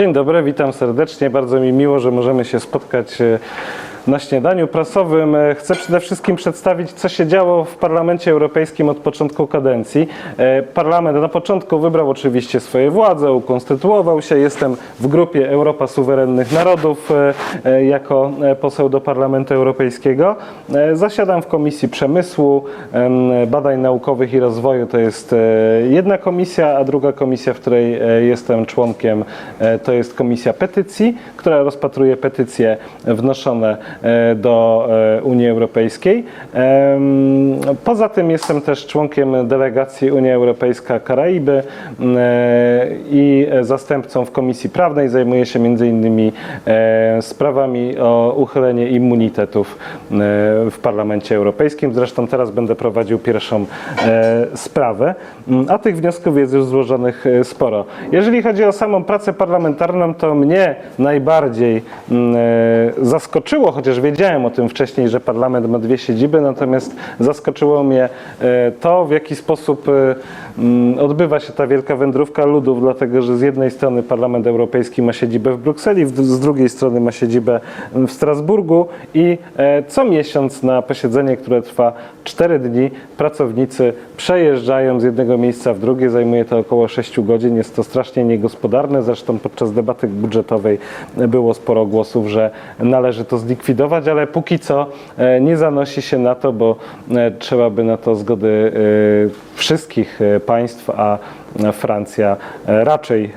Dzień dobry, witam serdecznie. Bardzo mi miło, że możemy się spotkać e, na śniadaniu prasowym. E, Chcę przede wszystkim przedstawić, co się działo w Parlamencie Europejskim od początku kadencji. E, Parlament na początku wybrał oczywiście swoje władze, ukonstytuował się. Jestem w grupie Europa Suwerennych Narodów e, jako poseł do Parlamentu Europejskiego. Zasiadam w Komisji Przemysłu, em, Badań Naukowych i Rozwoju. To jest jedna komisja, a druga komisja, w której jestem członkiem, to jest Komisja Petycji, która rozpatruje petycje wnoszone do e, Unii Europejskiej. Poza tym jestem też członkiem delegacji Unia Europejska Karaiby e, i zastępcą w Komisji Prawnej. Zajmuję się e, sprawami o uchylenie immunitetów e, w Parlamencie Europejskim. Zresztą teraz będę prowadził pierwszą e, sprawę, a tych wniosków jest już złożonych e, sporo. Jeżeli chodzi o samą pracę parlamentarną, to mnie najbardziej e, zaskoczyło, chociaż wiedziałem o tym wcześniej, że parlament ma dwie siedziby, natomiast zaskoczyło mnie e, to, w jaki sposób e, m, odbywa się ta wielka wędrówka ludów, dlatego że z jednej strony Parlament Europejski ma siedzibę w Brukseli, z drugiej strony ma siedzibę w Strasburgu i e, co miesiąc na posiedzenie, które trwa 4 dni, pracownicy przejeżdżają z jednego miejsca w drugie, zajmuje to około 6 godzin, jest to strasznie niegospodarne, zresztą podczas debaty budżetowej było sporo głosów, że należy to zlikwidować, ale póki co e, nie zanosi się na to, bo e, trzeba by na to zgody e, wszystkich państw, a Francja e, raczej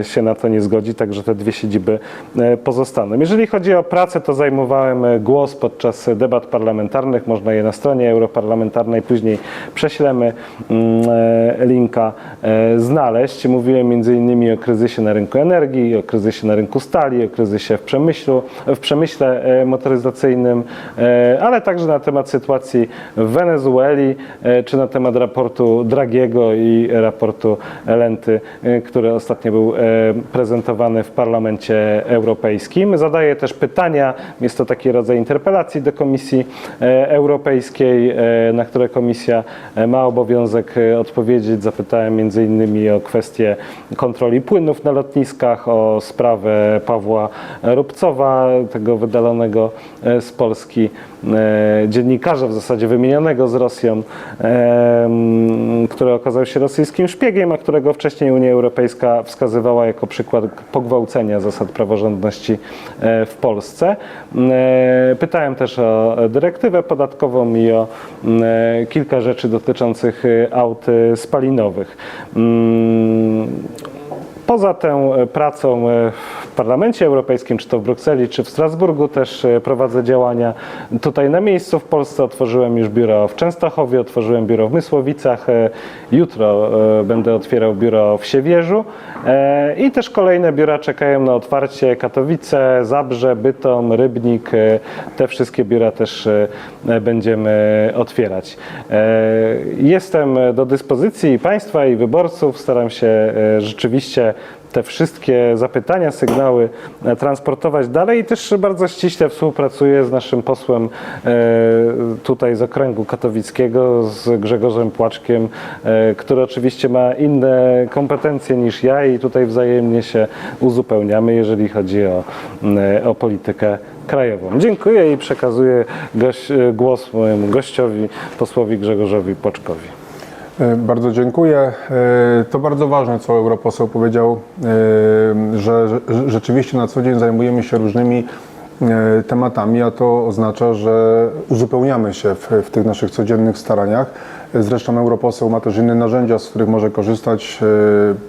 e, się na to nie zgodzi, także te dwie siedziby e, pozostaną. Jeżeli chodzi o pracę, to zajmowałem e, głos podczas debat parlamentarnych, można je na stronie europarlamentarnej, później prześlemy mm, e, linka e, znaleźć. Mówiłem innymi o kryzysie na rynku energii, o kryzysie na rynku stali, o kryzysie w przemyślu, w przemyśle e, motoryzacyjnym, e, ale także na temat sytuacji w Wenezueli, e, czy na temat raportu Dragiego i raportu Lenty, e, który ostatnio był e, prezentowany w Parlamencie Europejskim. Zadaję też pytania, jest to taki rodzaj interpelacji do Komisji e, Europejskiej, e, na które Komisja ma obowiązek odpowiedzieć. Zapytałem innymi o kwestię kontroli płynów na lotniskach, o sprawę Pawła Rubcowa, tego wydalonego z Polski dziennikarza, w zasadzie wymienionego z Rosją, e, który okazał się rosyjskim szpiegiem, a którego wcześniej Unia Europejska wskazywała jako przykład pogwałcenia zasad praworządności e, w Polsce. E, Pytałem też o dyrektywę podatkową i o e, kilka rzeczy dotyczących e, aut e, spalinowych. Mm, Poza tą e, pracą e, Parlamencie Europejskim, czy to w Brukseli, czy w Strasburgu, też e, prowadzę działania tutaj na miejscu w Polsce. Otworzyłem już biuro w Częstochowie, otworzyłem biuro w Mysłowicach. e, Jutro e, będę otwierał biuro w Siewierzu i też kolejne biura czekają na otwarcie. Katowice, Zabrze, Bytom, Rybnik. Te wszystkie biura też będziemy otwierać. Jestem do dyspozycji Państwa i wyborców. Staram się rzeczywiście te wszystkie zapytania, sygnały e, transportować dalej i też bardzo ściśle współpracuję z naszym posłem e, tutaj z okręgu katowickiego, z Grzegorzem Płaczkiem, e, który oczywiście ma inne kompetencje niż ja i tutaj wzajemnie się uzupełniamy, jeżeli chodzi o, o politykę krajową. Dziękuję i przekazuję głos mojemu gościowi, posłowi Grzegorzowi Płaczkowi. E, Bardzo dziękuję. E, To bardzo ważne, co europoseł powiedział, e, że rzeczywiście na co dzień zajmujemy się różnymi tematami, a to oznacza, że uzupełniamy się w, w tych naszych codziennych staraniach. Zresztą europoseł ma też inne narzędzia, z których może korzystać.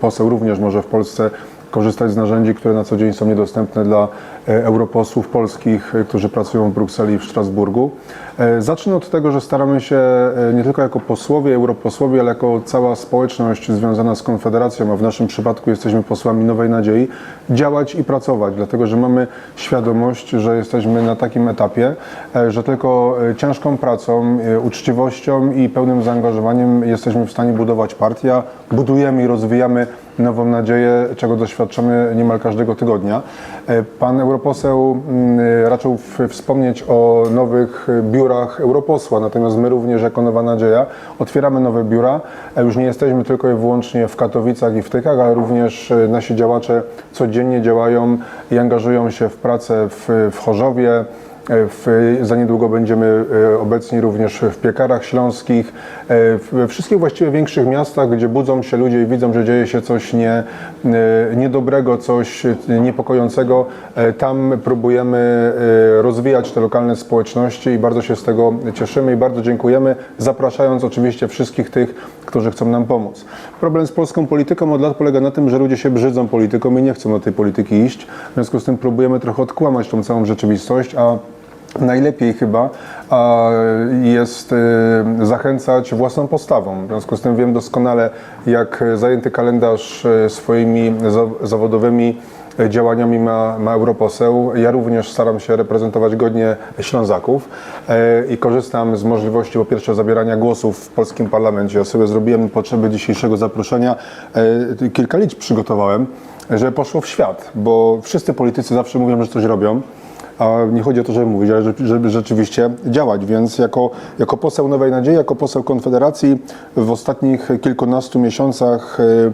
Poseł również może w Polsce korzystać z narzędzi, które na co dzień są niedostępne dla e, europosłów polskich, e, którzy pracują w Brukseli i w Strasburgu. E, Zacznę od tego, że staramy się nie tylko jako posłowie, europosłowie, ale jako cała społeczność związana z Konfederacją, a w naszym przypadku jesteśmy posłami Nowej Nadziei, działać i pracować, dlatego że mamy świadomość, że jesteśmy na takim etapie, że tylko ciężką pracą, uczciwością i pełnym zaangażowaniem jesteśmy w stanie budować partię. Budujemy i rozwijamy nową nadzieję, czego doświadczamy niemal każdego tygodnia. E, Pan europoseł mm, raczył w- wspomnieć o nowych biurach europosła, natomiast my również jako Nowa Nadzieja otwieramy nowe biura. E, Już nie jesteśmy tylko i wyłącznie w Katowicach i w Tykach, ale również e, nasi działacze codziennie działają i angażują się w pracę w, w Chorzowie, E, w, za niedługo będziemy e, obecni również w piekarach śląskich, e, we wszystkich właściwie większych miastach, gdzie budzą się ludzie i widzą, że dzieje się coś nie, e, niedobrego, coś e, niepokojącego. E, Tam próbujemy e, rozwijać te lokalne społeczności i bardzo się z tego cieszymy i bardzo dziękujemy, zapraszając oczywiście wszystkich tych, którzy chcą nam pomóc. Problem z polską polityką od lat polega na tym, że ludzie się brzydzą polityką i nie chcą do tej polityki iść. W związku z tym próbujemy trochę odkłamać tą całą rzeczywistość, a Najlepiej chyba jest y, zachęcać własną postawą. W związku z tym wiem doskonale, jak zajęty kalendarz y, swoimi za, zawodowymi y, działaniami ma, ma europoseł. Ja również staram się reprezentować godnie Ślązaków i korzystam z możliwości po pierwsze zabierania głosów w polskim parlamencie. Ja sobie zrobiłem potrzeby dzisiejszego zaproszenia kilka liczb przygotowałem, żeby poszło w świat, bo wszyscy politycy zawsze mówią, że coś robią. A nie chodzi o to, żeby mówić, ale żeby- rzeczywiście działać. Więc jako, jako poseł Nowej Nadziei, jako poseł Konfederacji w ostatnich kilkunastu miesiącach e,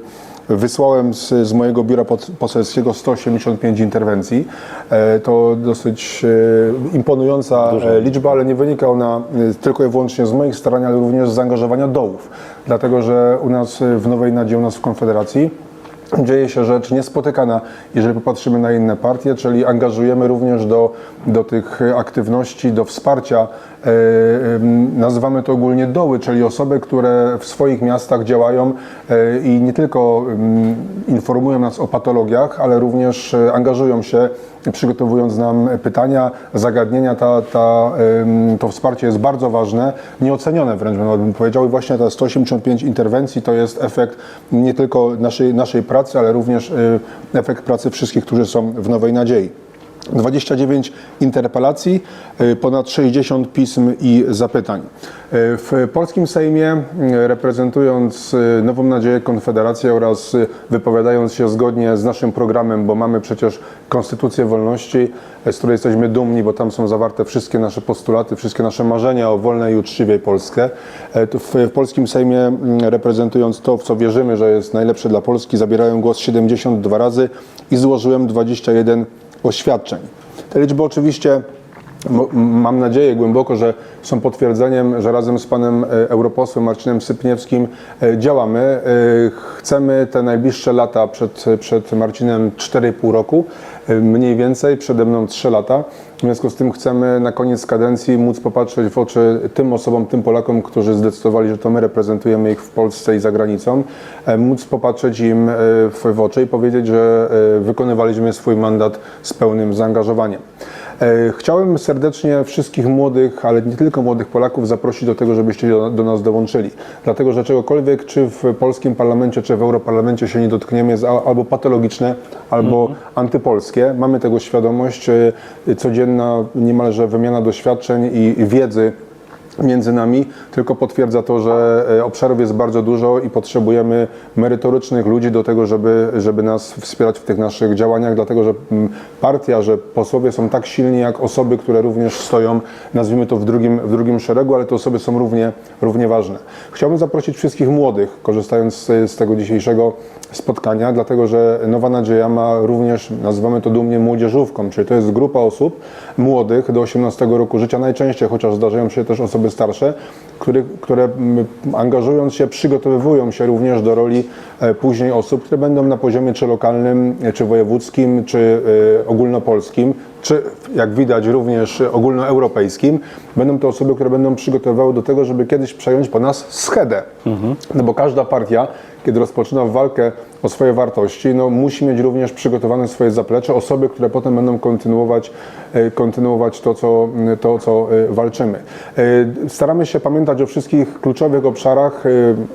wysłałem z, z mojego biura poselskiego 185 interwencji. E, To dosyć e, imponująca e, liczba, ale nie wynika ona e, tylko i wyłącznie z moich starań, ale również z zaangażowania dołów. Dlatego, że u nas w Nowej Nadziei, u nas w Konfederacji dzieje się rzecz niespotykana, jeżeli popatrzymy na inne partie, czyli angażujemy również do, do tych aktywności, do wsparcia, nazywamy to ogólnie doły, czyli osoby, które w swoich miastach działają e, i nie tylko informują nas o patologiach, ale również e, angażują się przygotowując nam pytania, zagadnienia, ta, ta, to wsparcie jest bardzo ważne, nieocenione wręcz bym powiedział i właśnie te 185 interwencji to jest efekt nie tylko naszej, naszej pracy, ale również efekt pracy wszystkich, którzy są w Nowej Nadziei. 29 interpelacji, y, ponad 60 pism i zapytań. Y, W polskim Sejmie, y, reprezentując Nową Nadzieję Konfederację oraz wypowiadając się zgodnie z naszym programem, bo mamy przecież Konstytucję Wolności, z której jesteśmy dumni, bo tam są zawarte wszystkie nasze postulaty, wszystkie nasze marzenia o wolnej i uczciwej W, w polskim Sejmie, mm, reprezentując to, w co wierzymy, że jest najlepsze dla Polski, zabierają głos 72 razy i złożyłem 21 oświadczeń. Te liczby oczywiście mam nadzieję głęboko, że są potwierdzeniem, że razem z panem e, europosłem Marcinem Sypniewskim e, działamy. E, Chcemy te najbliższe lata przed, przed Marcinem 4,5 roku, mniej więcej, przede mną 3 lata. W związku z tym chcemy na koniec kadencji móc popatrzeć w oczy tym osobom, tym Polakom, którzy zdecydowali, że to my reprezentujemy ich w Polsce i za granicą, móc popatrzeć im w, oczy i powiedzieć, że wykonywaliśmy swój mandat z pełnym zaangażowaniem. E, Chciałem serdecznie wszystkich młodych, ale nie tylko młodych Polaków zaprosić do tego, żebyście do, do nas dołączyli. Dlatego, że czegokolwiek, czy w polskim parlamencie, czy w europarlamencie się nie dotkniemy, jest al- albo patologiczne, albo antypolskie. Mamy tego świadomość. e, Codzienna niemalże wymiana doświadczeń i wiedzy między nami tylko potwierdza to, że e, obszarów jest bardzo dużo i potrzebujemy merytorycznych ludzi do tego, żeby, żeby nas wspierać w tych naszych działaniach, dlatego że mm, partia, że posłowie są tak silni jak osoby, które również stoją, nazwijmy to w drugim, w drugim szeregu, ale te osoby są równie, równie ważne. Chciałbym zaprosić wszystkich młodych, korzystając z, z tego dzisiejszego spotkania, dlatego że Nowa Nadzieja ma również, nazywamy to dumnie młodzieżówką, czyli to jest grupa osób młodych do 18 roku życia, najczęściej, chociaż zdarzają się też osoby starsze, które, które angażując się, przygotowywują się również do roli e, później osób, które będą na poziomie czy lokalnym, e, czy wojewódzkim, czy e, ogólnopolskim, czy jak widać również ogólnoeuropejskim, będą to osoby, które będą przygotowywały do tego, żeby kiedyś przejąć po nas schedę. No bo każda partia, kiedy rozpoczyna walkę o swoje wartości, no musi mieć również przygotowane swoje zaplecze, osoby, które potem będą kontynuować, e, kontynuować to, co, to, co e, walczymy. E, Staramy się pamiętać o wszystkich kluczowych obszarach,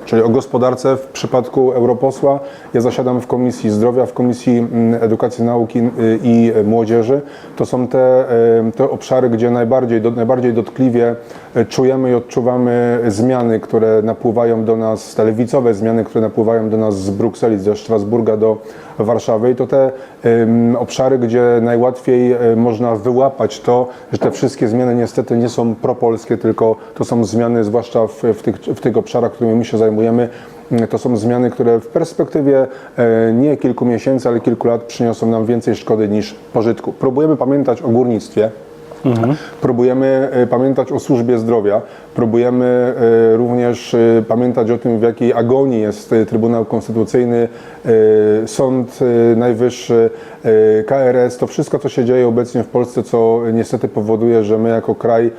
czyli o gospodarce w przypadku europosła. Ja zasiadam w Komisji Zdrowia, w Komisji Edukacji, Nauki i Młodzieży. To są te, te obszary, gdzie najbardziej, do, najbardziej dotkliwie czujemy i odczuwamy zmiany, które napływają do nas, te lewicowe zmiany, które napływają do nas z Brukseli, ze Strasburga do Warszawy. I to te obszary, gdzie najłatwiej e, można wyłapać to, że te wszystkie zmiany niestety nie są propolskie, tylko to są zmiany, zwłaszcza w, w, tych, w tych obszarach, którymi my się zajmujemy, mm, to są zmiany, które w perspektywie e, nie kilku miesięcy, ale kilku lat przyniosą nam więcej szkody niż pożytku. Próbujemy pamiętać o górnictwie, Próbujemy e, pamiętać o służbie zdrowia, próbujemy e, również e, pamiętać o tym, w jakiej agonii jest e, Trybunał Konstytucyjny, Sąd Najwyższy, KRS, to wszystko, co się dzieje obecnie w Polsce, co niestety powoduje, że my jako kraj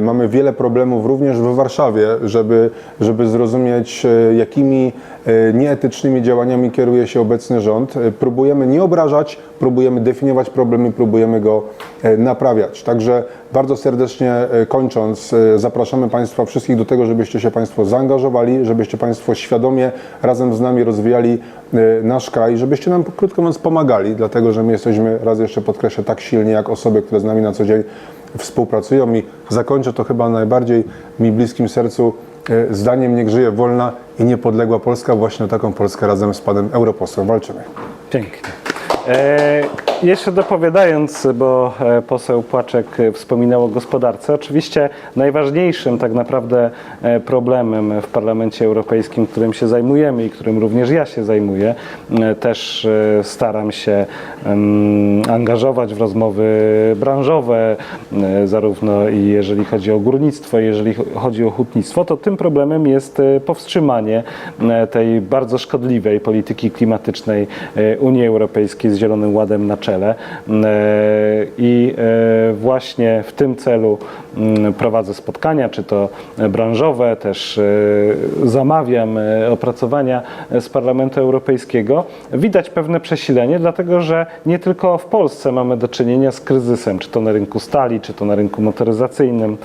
mamy wiele problemów również w Warszawie, żeby, żeby zrozumieć, jakimi nieetycznymi działaniami kieruje się obecny rząd. Próbujemy nie obrażać, próbujemy definiować problemy, próbujemy go naprawiać. Także bardzo serdecznie e, kończąc, e, zapraszamy Państwa wszystkich do tego, żebyście się Państwo zaangażowali, żebyście Państwo świadomie razem z nami rozwijali e, nasz kraj, żebyście nam krótko mówiąc pomagali, dlatego że my jesteśmy, raz jeszcze podkreślę, tak silni jak osoby, które z nami na co dzień współpracują i zakończę to chyba najbardziej mi bliskim sercu zdaniem niech żyje wolna i niepodległa Polska. Właśnie taką Polskę razem z Panem Europosłem walczymy. Pięknie. Jeszcze dopowiadając, bo e, poseł Płaczek e, wspominał o gospodarce, oczywiście najważniejszym tak naprawdę e, problemem w Parlamencie Europejskim, którym się zajmujemy i którym również ja się zajmuję, też staram się angażować w rozmowy branżowe, zarówno i jeżeli chodzi o górnictwo, jeżeli chodzi o hutnictwo, to tym problemem jest powstrzymanie tej bardzo szkodliwej polityki klimatycznej Unii Europejskiej z Zielonym Ładem na czele. E, I e, właśnie w tym celu mm, prowadzę spotkania, czy to branżowe, też e, zamawiam opracowania z Parlamentu Europejskiego. Widać pewne przesilenie, dlatego że nie tylko w Polsce mamy do czynienia z kryzysem, czy to na rynku stali, czy to na rynku motoryzacyjnym,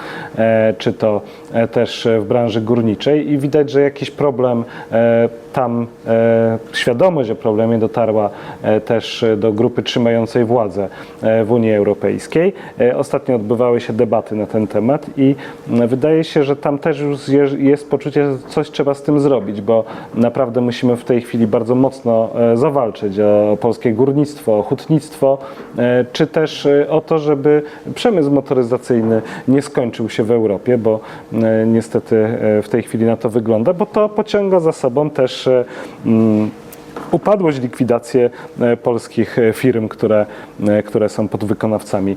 czy to też w branży górniczej i widać, że jakiś problem e, tam, e, świadomość o problemie dotarła e, też do grupy trzymającej władzę e, w Unii Europejskiej. E, Ostatnio odbywały się debaty na ten temat i wydaje się, że tam też już je- jest poczucie, że coś trzeba z tym zrobić, bo naprawdę musimy w tej chwili bardzo mocno e, zawalczyć o polskie górnictwo, o hutnictwo, e, czy też e, o to, żeby przemysł motoryzacyjny nie skończył się w Europie, bo e, niestety e, w tej chwili na to wygląda, bo to pociąga za sobą też e, mm, upadłość, likwidację e, polskich e, firm, które, e, które są podwykonawcami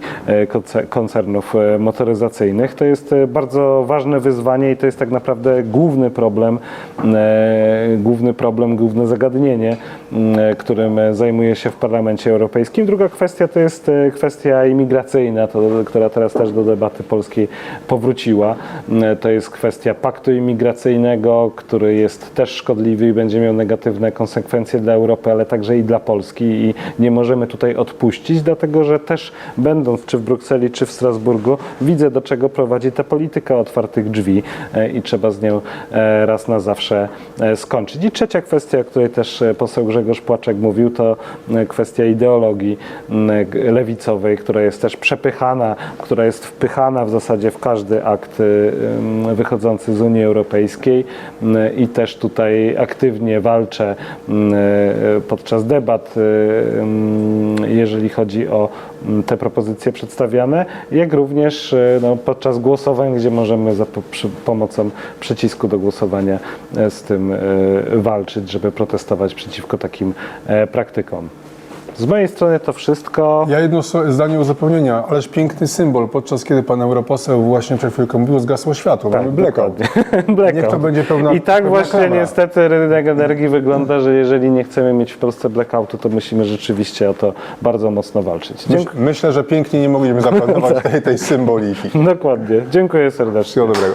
konce- koncernów motoryzacyjnych. To jest bardzo ważne wyzwanie i to jest tak naprawdę główny problem, główny problem, główne zagadnienie, m, e, którym zajmuje się w Parlamencie Europejskim. Druga kwestia to jest kwestia imigracyjna, to, która teraz też do debaty polskiej powróciła. M, To jest kwestia paktu imigracyjnego, który jest też szkodliwy i będzie miał negatywne konsekwencje dla Europy, ale także i dla Polski i nie możemy tutaj odpuścić, dlatego że też będąc czy w Brukseli, czy w Strasburgu, widzę do czego prowadzi ta polityka otwartych drzwi e, i trzeba z nią e, raz na zawsze e, skończyć. I trzecia kwestia, o której też poseł Grzegorz Płaczek mówił, to kwestia ideologii lewicowej, która jest też przepychana, która jest wpychana w zasadzie w każdy akt wychodzący z Unii Europejskiej i też tutaj aktywnie walczę podczas debat, y, ym, jeżeli chodzi o m, te propozycje przedstawiane, jak również y, no, podczas głosowań, gdzie możemy za pomocą przycisku do głosowania e, z tym walczyć, żeby protestować przeciwko takim e, praktykom. Z mojej strony to wszystko. Ja jedno zdanie uzupełnienia, ależ piękny symbol, podczas kiedy pan europoseł właśnie przed chwilką mówił, zgasło światło, mamy blackout. Blackout. Niech to będzie pełna- I tak pełna właśnie niestety rynek energii wygląda, że jeżeli nie chcemy mieć w Polsce blackoutu, to musimy rzeczywiście o to bardzo mocno walczyć. Dziękuję. myślę, że pięknie nie mogliśmy zaplanować tej, tej symboliki. Dokładnie. Dziękuję serdecznie. Wszystkiego dobrego.